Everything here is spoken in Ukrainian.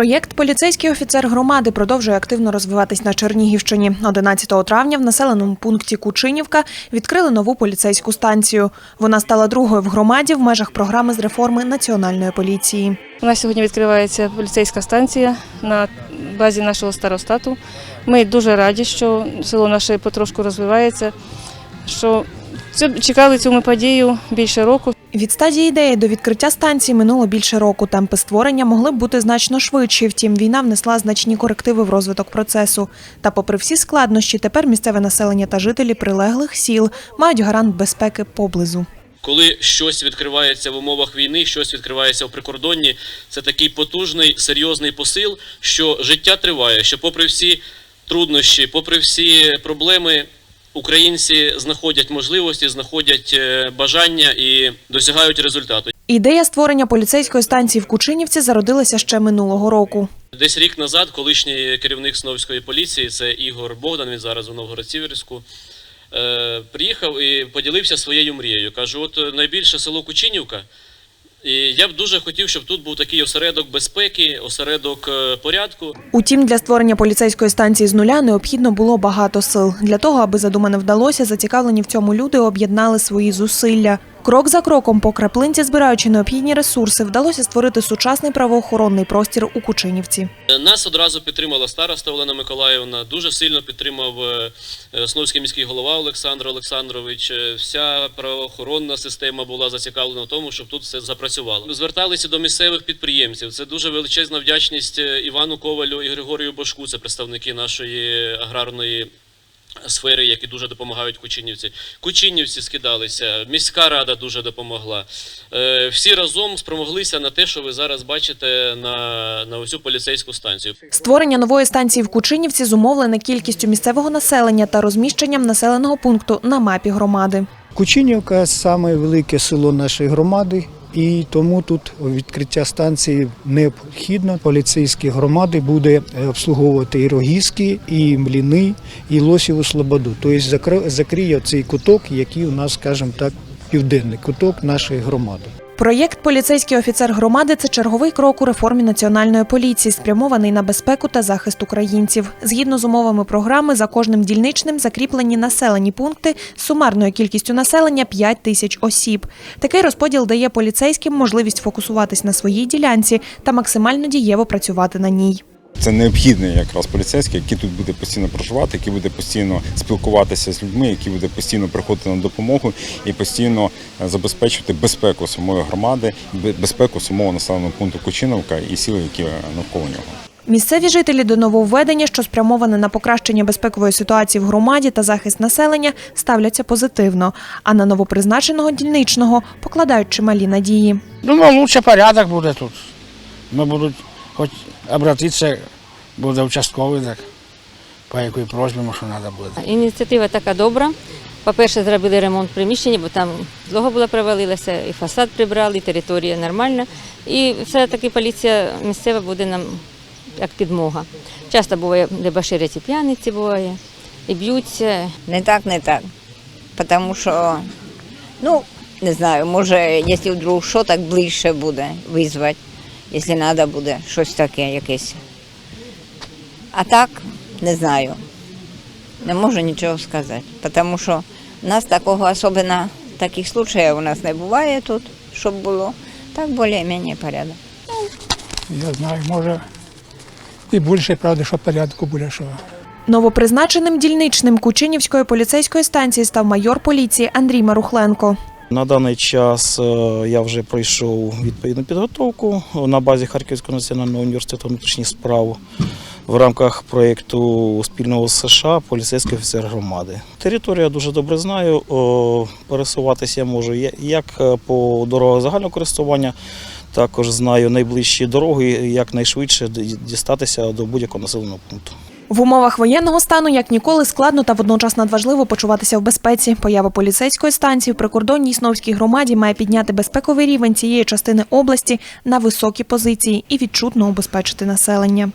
Проєкт Поліцейський офіцер громади продовжує активно розвиватись на Чернігівщині. 11 травня в населеному пункті Кучинівка відкрили нову поліцейську станцію. Вона стала другою в громаді в межах програми з реформи національної поліції. У нас сьогодні відкривається поліцейська станція на базі нашого старостату. Ми дуже раді, що село наше потрошку розвивається. Що чекали цю подію більше року. Від стадії ідеї до відкриття станції минуло більше року. Темпи створення могли б бути значно швидші. Втім, війна внесла значні корективи в розвиток процесу. Та, попри всі складнощі, тепер місцеве населення та жителі прилеглих сіл мають гарант безпеки поблизу. Коли щось відкривається в умовах війни, щось відкривається в прикордонні, це такий потужний, серйозний посил, що життя триває, що попри всі труднощі, попри всі проблеми, українці знаходять можливості, знаходять е, бажання і досягають результату. Ідея створення поліцейської станції в Кучинівці зародилася ще минулого року. Десь рік назад колишній керівник Сновської поліції, це Ігор Богдан, він зараз у Новгород-Сіверську, е, приїхав і поділився своєю мрією. Кажу, от найбільше село Кучинівка. І я б дуже хотів, щоб тут був такий осередок безпеки, осередок е, порядку. Утім, для створення поліцейської станції з нуля необхідно було багато сил. Для того, аби задумане вдалося, зацікавлені в цьому люди об'єднали свої зусилля. Крок за кроком, по краплинці збираючи необхідні ресурси, вдалося створити сучасний правоохоронний простір у Кучинівці. Е, Нас одразу підтримала староста Олена Миколаївна, дуже сильно підтримав е, е, Сновський міський голова Олександр Олександрович. Вся правоохоронна система була зацікавлена в тому, щоб тут все запрацювало. Зверталися до місцевих підприємців. Це дуже величезна вдячність Івану Ковалю і Григорію Бошку. Це представники нашої аграрної. Сфери, які дуже допомагають Кучинівці. Кучинівці скидалися, міська рада дуже допомогла. Е, всі разом спромоглися на те, що ви зараз бачите на, на оцю поліцейську станцію. Створення нової станції в Кучинівці зумовлене кількістю місцевого населення та розміщенням населеного пункту на мапі громади. Кучинівка саме велике село нашої громади, і тому тут відкриття станції необхідно. Поліцейські громади буде е, обслуговувати і Рогізки, і Мліни, і Лосіву Слободу. Тобто закри- закриє цей куток, який у нас, скажімо так, південний куток нашої громади. Проєкт Поліцейський офіцер громади це черговий крок у реформі національної поліції, спрямований на безпеку та захист українців. Згідно з умовами програми, за кожним дільничним закріплені населені пункти з сумарною кількістю населення 5 тисяч осіб. Такий розподіл дає поліцейським можливість фокусуватись на своїй ділянці та максимально дієво працювати на ній. Це необхідний якраз поліцейський, який тут буде постійно проживати, який буде постійно спілкуватися з людьми, який буде постійно приходити на допомогу і постійно е, забезпечувати безпеку самої громади, безпеку самого населеного пункту Кучиновка і сіл, які е, навколо нього. Місцеві жителі до нововведення, що спрямоване на покращення безпекової ситуації в громаді та захист населення, ставляться позитивно. А на новопризначеного дільничного покладають чималі надії. Думаю, лучше порядок буде тут. Ми будуть хоч обратитися, буде участковий, так по якій просьбі, може, треба буде. Ініціатива така добра. По-перше, зробили ремонт приміщення, бо там злого була провалилася, і фасад прибрали, і територія нормальна. І все-таки поліція місцева буде нам як підмога. Часто буває, де баширять і п'яниці буває, і б'ються. Не так, не так. Тому що, ну, не знаю, може, якщо вдруг що, так ближче буде визвати, якщо треба буде щось таке якесь. А так, не знаю. Не можу нічого сказати. Тому що в нас такого особливо таких случаїв у нас не буває тут, щоб було. Так більш-менш порядок. Я знаю, може і більше, правда, що порядку буде, що Новопризначеним дільничним Кучинівської поліцейської станції став майор поліції Андрій Марухленко. На даний час е, я вже пройшов відповідну підготовку на базі Харківського національного університету внутрішніх справ в рамках проєкту спільного з США поліцейський офіцер громади. Територію я дуже добре знаю. Пересуватися я можу як е, по дорогах загального користування, також знаю найближчі дороги, як найшвидше дістатися до будь-якого населеного пункту. В умовах воєнного стану як ніколи складно та водночас надважливо почуватися в безпеці. Поява поліцейської станції в прикордонній Сновській громаді має підняти безпековий рівень цієї частини області на високі позиції і відчутно убезпечити населення.